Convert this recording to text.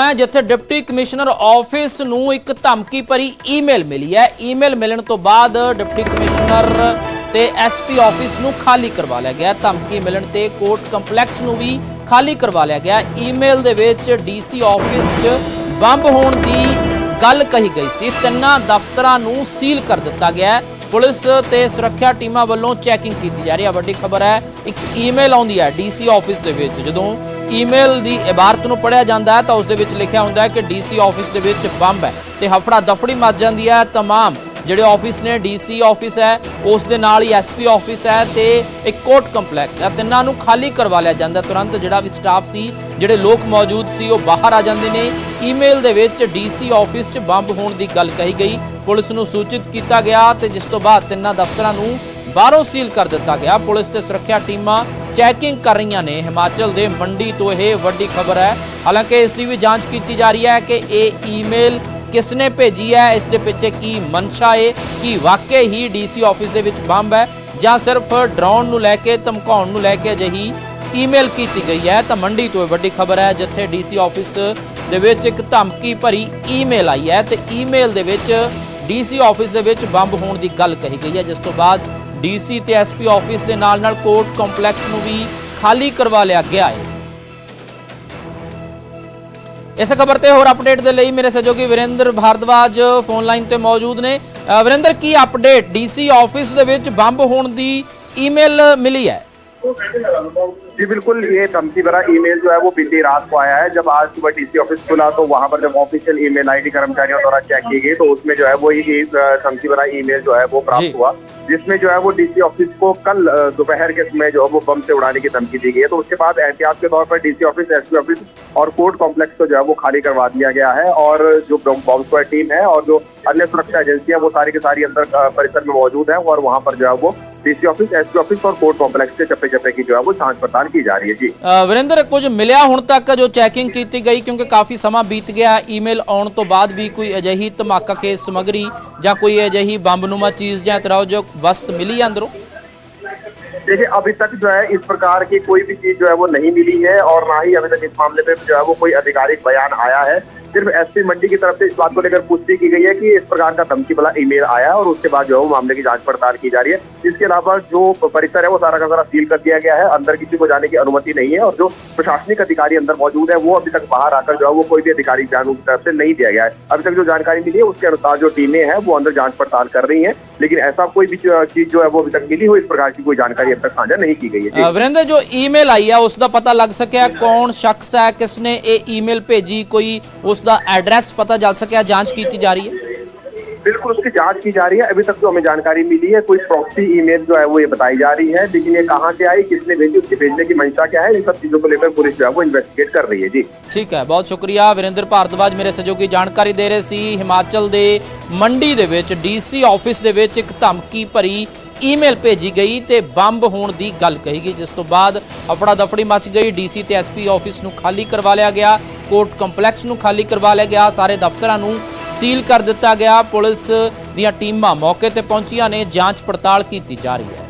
ਹੈ ਜਿੱਥੇ deputy commissioner office ਨੂੰ ਇੱਕ ਧਮਕੀ ਭਰੀ ਈਮੇਲ ਮਿਲੀ ਹੈ। ਈਮੇਲ ਮਿਲਣ ਤੋਂ ਬਾਅਦ ਡਿਪਟੀ ਕਮਿਸ਼ਨਰ ਤੇ ਐਸਪੀ ਆਫਿਸ ਨੂੰ ਖਾਲੀ ਕਰਵਾ ਲਿਆ ਗਿਆ। ਧਮਕੀ ਮਿਲਣ ਤੇ ਕੋਰਟ ਕੰਪਲੈਕਸ ਨੂੰ ਵੀ ਖਾਲੀ ਕਰਵਾ ਲਿਆ ਗਿਆ। ਈਮੇਲ ਦੇ ਵਿੱਚ ਡੀਸੀ ਆਫਿਸ 'ਚ ਬੰਬ ਹੋਣ ਦੀ ਗੱਲ ਕਹੀ ਗਈ ਸੀ। ਤਿੰਨਾਂ ਦਫ਼ਤਰਾਂ ਨੂੰ ਸੀਲ ਕਰ ਦਿੱਤਾ ਗਿਆ ਪੁਲਿਸ ਤੇ ਸੁਰੱਖਿਆ ਟੀਮਾਂ ਵੱਲੋਂ ਚੈਕਿੰਗ ਕੀਤੀ ਜਾ ਰਹੀ ਹੈ। ਵੱਡੀ ਖਬਰ ਹੈ, ਇੱਕ ਈਮੇਲ ਆਉਂਦੀ ਹੈ ਡੀਸੀ ਆਫਿਸ ਦੇ ਵਿੱਚ, ਜਦੋਂ ਈਮੇਲ ਦੀ ਇਬਾਰਤ ਨੂੰ ਪੜਿਆ ਜਾਂਦਾ ਹੈ ਤਾਂ ਉਸ ਦੇ ਵਿੱਚ ਲਿਖਿਆ ਹੁੰਦਾ ਹੈ ਕਿ ਡੀਸੀ ਆਫਿਸ ਦੇ ਵਿੱਚ ਬੰਬ ਹੈ ਤੇ ਹਫੜਾ ਦਫੜੀ ਮੱਚ ਜਾਂਦੀ ਹੈ तमाम ਜਿਹੜੇ ਆਫਿਸ ਨੇ ਡੀਸੀ ਆਫਿਸ ਹੈ ਉਸ ਦੇ ਨਾਲ ਹੀ ਐਸਪੀ ਆਫਿਸ ਹੈ ਤੇ ਇੱਕ ਕੋਰਟ ਕੰਪਲੈਕਸ ਹੈ ਤਿੰਨਾਂ ਨੂੰ ਖਾਲੀ ਕਰਵਾ ਲਿਆ ਜਾਂਦਾ ਹੈ। ਤੁਰੰਤ ਜਿਹੜਾ ਵੀ ਸਟਾਫ ਸੀ ਜਿਹੜੇ ਲੋਕ ਮੌਜੂਦ ਸੀ ਉਹ ਬਾਹਰ ਆ ਜਾਂਦੇ ਨੇ ਈਮੇਲ ਦੇ ਵਿੱਚ ਡੀਸੀ ਆਫਿਸ 'ਚ ਬੰਬ ਹੋਣ ਦੀ ਗੱਲ ਕਹੀ ਗਈ ਪੁਲਿਸ ਨੂੰ ਸੂਚਿਤ ਕੀਤਾ ਗਿਆ ਤੇ ਜਿਸ ਤੋਂ ਬਾਅਦ ਤਿੰਨਾਂ ਦਫ਼ਤਰਾਂ ਨੂੰ ਬਾਹਰੋਂ ਸੀਲ ਕਰ ਦਿੱਤਾ ਗਿਆ ਪੁਲਿਸ ਤੇ ਸੁਰੱਖਿਆ ਟੀਮਾਂ ਚੈਕਿੰਗ ਕਰ ਰਹੀਆਂ ਨੇ। ਹਿਮਾਚਲ ਦੇ ਮੰਡੀ ਤੋਂ ਇਹ ਵੱਡੀ ਖਬਰ ਹੈ। ਹਾਲਾਂਕਿ ਇਸ ਦੀ ਵੀ ਜਾਂਚ ਕੀਤੀ ਜਾ ਰਹੀ ਹੈ ਕਿ ਇਹ ਈਮੇਲ ਕਿਸਨੇ ਭੇਜੀ ਹੈ, ਇਸ ਦੇ ਪਿੱਛੇ ਕੀ ਮਨਸ਼ਾ ਹੈ ਕਿ ਵਾਕਈ ਹੀ ਡੀਸੀ ਆਫਿਸ ਦੇ ਵਿੱਚ ਬੰਬ ਹੈ ਜਾਂ ਸਿਰਫ ਡਰਾਉਣ ਨੂੰ ਲੈ ਕੇ, ਧਮਕਾਉਣ ਨੂੰ ਲੈ ਕੇ ਅਜਿਹੀ ਈਮੇਲ ਕੀਤੀ ਗਈ ਹੈ। ਤਾਂ ਮੰਡੀ ਤੋਂ ਇਹ ਵੱਡੀ ਖਬਰ ਹੈ, ਜਿੱਥੇ ਡੀਸੀ ਆਫਿਸ ਦੇ ਵਿੱਚ ਇੱਕ ਧਮਕੀ ਭਰੀ ਈਮੇਲ ਆਈ ਹੈ ਤੇ ਈਮੇਲ ਦੇ ਵਿੱਚ ਡੀਸੀ ਆਫਿਸ ਦੇ ਵਿੱਚ ਬੰਬ ਹੋਣ ਦੀ ਗੱਲ ਕਹੀ ਗਈ ਹੈ, ਜਿਸ ਤੋਂ ਬਾਅਦ ਡੀਸੀ ਤੇ ਐਸਪੀ ਆਫਿਸ ਦੇ ਨਾਲ ਨਾਲ ਕੋਰਟ ਕੰਪਲੈਕਸ ਨੂੰ ਵੀ ਖਾਲੀ ਕਰਵਾ ਲਿਆ ਗਿਆ ਹੈ। ਇਸ ਖਬਰ ਤੇ ਹੋਰ ਅਪਡੇਟ ਦੇ ਲਈ ਮੇਰੇ ਸਹਿਯੋਗੀ ਵਿਰੇਂਦਰ ਭਾਰਦਵਾਜ ਫੋਨ ਲਾਈਨ ਤੇ ਮੌਜੂਦ ਨੇ। ਅ, ਕੀ ਅਪਡੇਟ ਡੀਸੀ ਆਫਿਸ ਦੇ ਵਿੱਚ ਬੰਬ ਹੋਣ ਦੀ ਈਮੇਲ ਮਿਲੀ ਹੈ? जी बिल्कुल ये धमकी भरा ईमेल जो है वो बीती रात को आया है। जब आज सुबह डीसी ऑफ़िस खुला तो वहाँ पर जब ऑफिशियल ईमेल आईडी कर्मचारियों द्वारा चेक की गई तो उसमें जो है वो ये धमकी भरा ईमेल जो है वो प्राप्त हुआ जिसमें जो है वो डीसी ऑफ़िस को कल दोपहर के समय जो है वो बम से उड़ाने की धमकी दी गई है। तो उसके बाद एहतियात के तौर पर डीसी ऑफ़िस एसपी ऑफ़िस और कोर्ट कॉम्प्लेक्स को जो है वो खाली करवा दिया गया है और जो बॉम्ब स्क्वाड टीम है और जो अन्य सुरक्षा एजेंसियाँ वो सारी की सारी अंदर परिसर में मौजूद है और वहाँ पर जो है वो डीसी ऑफिस एसपी ऑफिस और कोर्ट कॉम्प्लेक्स के चप्पे चप्पे की जो है वो जांच पड़ताल की जा रही है जी ਅ, ਵਿਰੇਂਦਰ ਕੁਝ ਮਿਲਿਆ ਹੁਣ ਤੱਕ ਜੋ ਚੈਕਿੰਗ ਕੀਤੀ ਗਈ ਕਿਉਂਕਿ ਕਾਫੀ ਸਮਾਂ ਬੀਤ ਗਿਆ ਈਮੇਲ ਆਉਣ ਤੋਂ ਬਾਅਦ ਵੀ ਕੋਈ ਅਜਿਹੀ ਧਮਾਕਾ ਕੇ ਸਮਗਰੀ ਜਾਂ ਕੋਈ ਅਜਿਹੀ ਬੰਬਨੁਮਾ ਚੀਜ਼ ਜਾਂ ਤਰ੍ਹਾਂ ਜੋ ਵਸਤ ਮਿਲੀ ਹੈ ਅੰਦਰੋਂ देखिए अभी तक जो है इस प्रकार की कोई भी चीज जो है वो नहीं मिली है और ना ही अभी तक इस मामले में जो है वो कोई आधिकारिक बयान आया है सिर्फ़ एसपी मंडी की तरफ़ से इस बात को लेकर पुष्टि की गई है कि इस प्रकार का धमकी वाला ईमेल आया है और उसके बाद जो है वो मामले की जाँच पड़ताल की जा रही है। इसके अलावा जो परिसर है वो सारा का सारा सील कर दिया गया है। अंदर किसी को जाने की अनुमति नहीं है और जो प्रशासनिक अधिकारी अंदर मौजूद है, वो अभी तक बाहर आकर जो है वो कोई भी अधिकारी बयान उनकी तरफ़ से नहीं दिया गया है। अभी तक जो जानकारी मिली है, उसके अनुसार जो टीमें हैं, वो अंदर जाँच पड़ताल कर रही है, लेकिन ऐसा कोई भी चीज़ जो है वो अभी तक मिली हो इस प्रकार की कोई जानकारी अब तक साझा नहीं की गई है। वीरेंद्र, जो ईमेल आई है, उसका पता लग सके कौन शख्स है, किसने ये ईमेल भेजी, कोई उस ਈਮੇਲ ਭੇਜੀ ਕੋਈ ਉਸ ਦਾ ਐਡਰੈਸ ਪਤਾ ਚੱਲ ਸਕਿਆ ਜਾਂਚ ਕੀਤੀ ਜਾ ਰਹੀ ਹੈ बिल्कुल उसकी जांच की जा रही है अभी तक जो हमें जानकारी मिली है कोई प्रॉक्सी ईमेल जो है वो ये बताई जा रही है लेकिन ये कहाँ से आई किसने भेजी उसके भेजने की मंशा क्या है इन सब चीजों को लेकर पुलिस जो है वो इन्वेस्टिगेट कर रही है जी ਠੀਕ ਹੈ ਬਹੁਤ ਸ਼ੁਕਰੀਆ ਵਿਰਿੰਦਰ ਭਾਰਦਵਾਜ ਮੇਰੇ ਸਹਿਯੋਗੀ ਜਾਣਕਾਰੀ ਦੇ ਰਹੇ ਸੀ ਹਿਮਾਚਲ ਦੇ ਮੰਡੀ ਦੇ ਵਿੱਚ ਡੀਸੀ ਆਫਿਸ ਦੇ ਵਿੱਚ ਇੱਕ ਧਮਕੀ ਭਰੀ ਈਮੇਲ ਭੇਜੀ ਗਈ ਤੇ ਬੰਬ ਹੋਣ ਦੀ ਗੱਲ ਕਹੀ ਗਈ ਜਿਸ ਤੋਂ ਬਾਅਦ ਅਫੜਾ ਦਫੜੀ ਮਚ ਗਈ ਡੀਸੀ ਤੇ ਐਸਪੀ ਆਫਿਸ ਨੂੰ ਖਾਲੀ ਕਰਵਾ ਲਿਆ ਗਿਆ ਕੋਰਟ ਕੰਪਲੈਕਸ ਨੂੰ ਖਾਲੀ ਕਰਵਾ ਲਿਆ ਗਿਆ। ਸਾਰੇ ਦਫ਼ਤਰਾਂ ਨੂੰ ਸੀਲ ਕਰ ਦਿੱਤਾ ਗਿਆ। ਪੁਲਿਸ ਦੀਆਂ ਟੀਮਾਂ ਮੌਕੇ ਤੇ ਪਹੁੰਚੀਆਂ ਨੇ। ਜਾਂਚ ਪੜਤਾਲ ਕੀਤੀ ਜਾ ਰਹੀ ਹੈ।